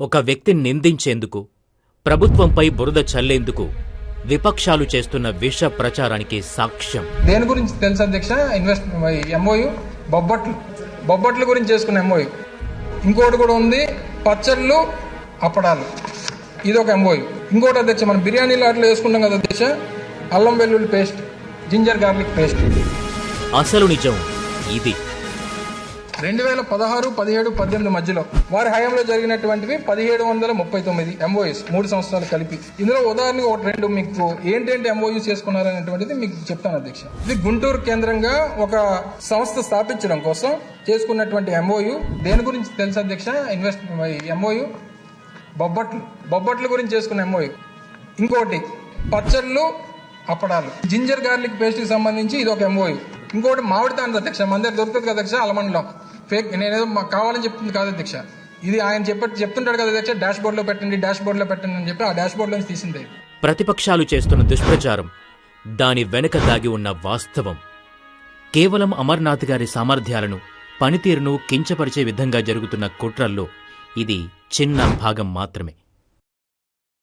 ఒక వ్యక్తిని నిందించేందుకు ప్రభుత్వంపై బురద చల్లేందుకు విపక్షాలు చేస్తున్న విష ప్రచారానికి సాక్ష్యం. దేని గురించి తెలుసు అధ్యక్ష? ఇన్వెస్ట్ ఎంఓయు బొబ్బట్లు బొబ్బట్ల గురించి చేసుకున్న ఎంఓయు ఇంకోటి కూడా ఉంది పచ్చళ్ళు అప్పడాలు. ఇది ఒక ఎంఓయు ఇంకోటి అధ్యక్ష మనం బిర్యానీలో అట్లా వేసుకుంటాం కదా అధ్యక్ష అల్లం వెల్లుల్లి పేస్ట్ జింజర్ గార్లిక్ పేస్ట్. అసలు నిజం ఇది. రెండు వేల పదహారు పదిహేడు పద్దెనిమిది మధ్యలో వారి హయాంలో జరిగినటువంటివి పదిహేడు వందల ముప్పై తొమ్మిది ఎంఓఎస్ మూడు సంవత్సరాలు కలిపి. ఇందులో ఉదాహరణకు ఒక రెండు మీకు ఏంటంటే ఎంఓయూస్ చేసుకున్నారనేటువంటిది మీకు చెప్తాను అధ్యక్ష. ఇది గుంటూరు కేంద్రంగా ఒక సంస్థ స్థాపించడం కోసం చేసుకున్నటువంటి ఎంఓయు దేని గురించి తెలుసు అధ్యక్ష? ఇన్వెస్ట్ ఎంఓయు బొబ్బట్లు. బొబ్బట్ల గురించి చేసుకున్న ఎంఓయు ఇంకోటి పచ్చళ్ళు అప్పడాలు. జింజర్ గార్లిక్ పేస్ట్కి సంబంధించి ఇది ఒక ఎంఓయు ఇంకోటి మామిడి తాండ్ర అధ్యక్ష మన దగ్గర దొరుకుతుంది కదా అధ్యక్ష అలమండలో. ఫేక్ నేనేదో మాకు కావాలని చెప్తుంది కాదు అధ్యక్ష. ఇది ఆయన చెప్ప చెప్తుంటాడు కదా అధ్యక్ష డాష్ బోర్డులో పెట్టండి డాష్ బోర్డులో పెట్టండి అని చెప్పి ఆ డాష్ బోర్డ్ తీసింది. ప్రతిపక్షాలు చేస్తున్న దుష్ప్రచారం దాని వెనుక దాగి ఉన్న వాస్తవం. కేవలం అమర్నాథ్ గారి సామర్థ్యాలను పనితీరును కించపరిచే విధంగా జరుగుతున్న కుట్రల్లో ఇది చిన్న భాగం మాత్రమే.